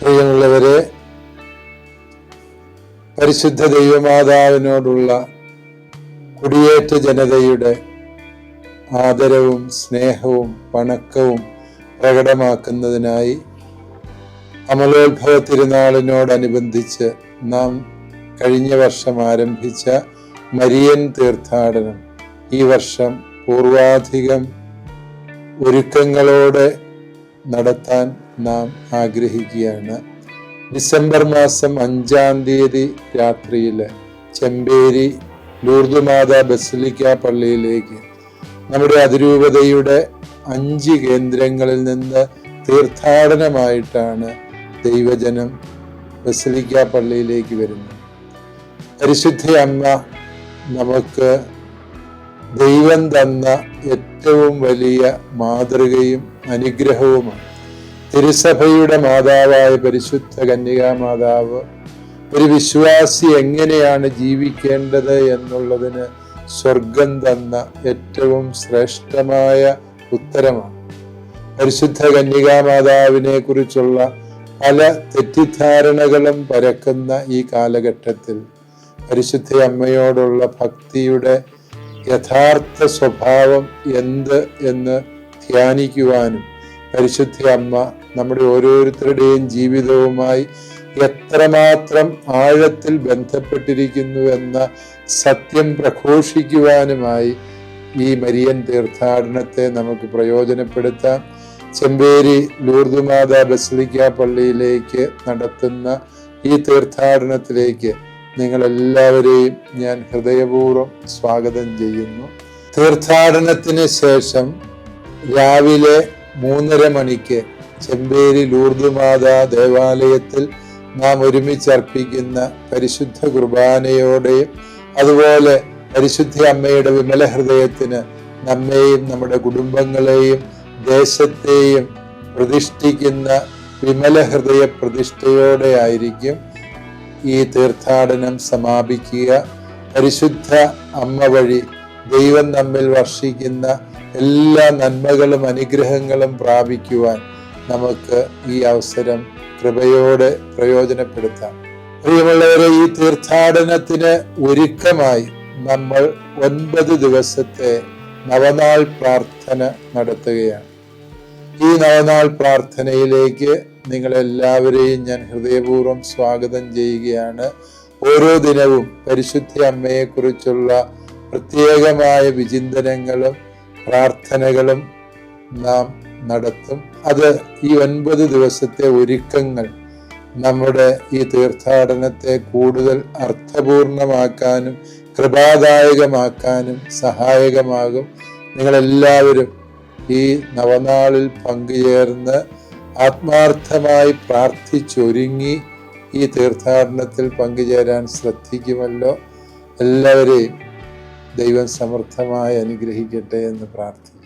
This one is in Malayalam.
പ്രിയമുള്ളവരെ പരിശുദ്ധ ദൈവമാതാവിനോടുള്ള കുടിയേറ്റ ജനതയുടെ ആദരവും സ്നേഹവും വണക്കവും പ്രകടമാക്കുന്നതിനായി അമലോത്ഭവ തിരുനാളിനോടനുബന്ധിച്ച് നാം കഴിഞ്ഞ വർഷം ആരംഭിച്ച മരിയൻ തീർത്ഥാടനം. ഈ വർഷം പൂർവാധികം ഒരുക്കങ്ങളോടെ നടത്താൻ നാം ആഗ്രഹിക്കുകയാണ്. ഡിസംബർ മാസം അഞ്ചാം തീയതി രാത്രിയിൽ ചെമ്പേരി ലൂർദുമാത ബസലിക്ക പള്ളിയിലേക്ക് നമ്മുടെ അതിരൂപതയുടെ അഞ്ച് കേന്ദ്രങ്ങളിൽ നിന്ന് തീർത്ഥാടനമായിട്ടാണ് ദൈവജനം ബസലിക്ക പള്ളിയിലേക്ക് വരുന്നത്. പരിശുദ്ധ അമ്മ നമുക്ക് ദൈവം തന്ന ഏറ്റവും വലിയ മാതൃകയും അനുഗ്രഹവുമാണ്. തിരുസഭയുടെ മാതാവായ പരിശുദ്ധ കന്യകാ മാതാവ് ഒരു വിശ്വാസി എങ്ങനെയാണ് ജീവിക്കേണ്ടത് എന്നുള്ളതിന് സ്വർഗം തന്ന ഏറ്റവും ശ്രേഷ്ഠമായ ഉത്തരമാണ്. പരിശുദ്ധ കന്യകാ മാതാവിനെ കുറിച്ചുള്ള പല തെറ്റിദ്ധാരണകളും പരക്കുന്ന ഈ കാലഘട്ടത്തിൽ പരിശുദ്ധ അമ്മയോടുള്ള ഭക്തിയുടെ യഥാർത്ഥ സ്വഭാവം എന്ത് എന്ന് ധ്യാനിക്കുവാനും പരിശുദ്ധ അമ്മ നമ്മുടെ ഓരോരുത്തരുടെയും ജീവിതവുമായി എത്രമാത്രം ആഴത്തിൽ ബന്ധപ്പെട്ടിരിക്കുന്നു എന്ന സത്യം പ്രഘോഷിക്കുവാനുമായി ഈ മരിയൻ തീർത്ഥാടനത്തെ നമുക്ക് പ്രയോജനപ്പെടുത്താം. ചെമ്പേരി ലൂർദുമാത ബസലിക്ക പള്ളിയിലേക്ക് നടത്തുന്ന ഈ തീർത്ഥാടനത്തിലേക്ക് നിങ്ങളെല്ലാവരെയും ഞാൻ ഹൃദയപൂർവം സ്വാഗതം ചെയ്യുന്നു. തീർത്ഥാടനത്തിന് ശേഷം രാവിലെ മൂന്നര മണിക്ക് ചെമ്പേരി ലൂർദുമാതാ ദേവാലയത്തിൽ നാം ഒരുമിച്ച് അർപ്പിക്കുന്ന പരിശുദ്ധ കുർബാനയോടെയും അതുപോലെ പരിശുദ്ധ അമ്മയുടെ വിമല ഹൃദയത്തിന് നമ്മെയും നമ്മുടെ കുടുംബങ്ങളെയും ദേശത്തെയും പ്രതിഷ്ഠിക്കുന്ന വിമല ഹൃദയ പ്രതിഷ്ഠയോടെ ആയിരിക്കും ഈ തീർത്ഥാടനം സമാപിക്കുക. പരിശുദ്ധ അമ്മ വഴി ദൈവം നമ്മിൽ വർഷിക്കുന്ന എല്ലാ നന്മകളും അനുഗ്രഹങ്ങളും പ്രാപിക്കുവാൻ നമുക്ക് ഈ അവസരം കൃപയോടെ പ്രയോജനപ്പെടുത്താം. പ്രിയമുള്ളവരെ ഈ തീർത്ഥാടനത്തിന് ഒരുക്കമായി നമ്മൾ ഒൻപത് ദിവസത്തെ നവനാൾ പ്രാർത്ഥന നടത്തുകയാണ്. ഈ നവനാൾ പ്രാർത്ഥനയിലേക്ക് നിങ്ങളെല്ലാവരെയും ഞാൻ ഹൃദയപൂർവം സ്വാഗതം ചെയ്യുകയാണ്. ഓരോ ദിനവും പരിശുദ്ധ അമ്മയെക്കുറിച്ചുള്ള പ്രത്യേകമായ വിചിന്തനങ്ങളും പ്രാർത്ഥനകളും നാം നടത്തും. അത് ഈ ഒൻപത് ദിവസത്തെ ഒരുക്കങ്ങൾ നമ്മുടെ ഈ തീർത്ഥാടനത്തെ കൂടുതൽ അർത്ഥപൂർണമാക്കാനും കൃപാദായകമാക്കാനും സഹായകമാകും. നിങ്ങളെല്ലാവരും ഈ നവനാളിൽ പങ്കുചേർന്ന് ആത്മാർത്ഥമായി പ്രാർത്ഥിച്ചൊരുങ്ങി ഈ തീർത്ഥാടനത്തിൽ പങ്കുചേരാൻ ശ്രദ്ധിക്കുമല്ലോ. എല്ലാവരെയും ദൈവം സമർത്ഥമായി അനുഗ്രഹിക്കട്ടെ എന്ന് പ്രാർത്ഥിക്കുന്നു.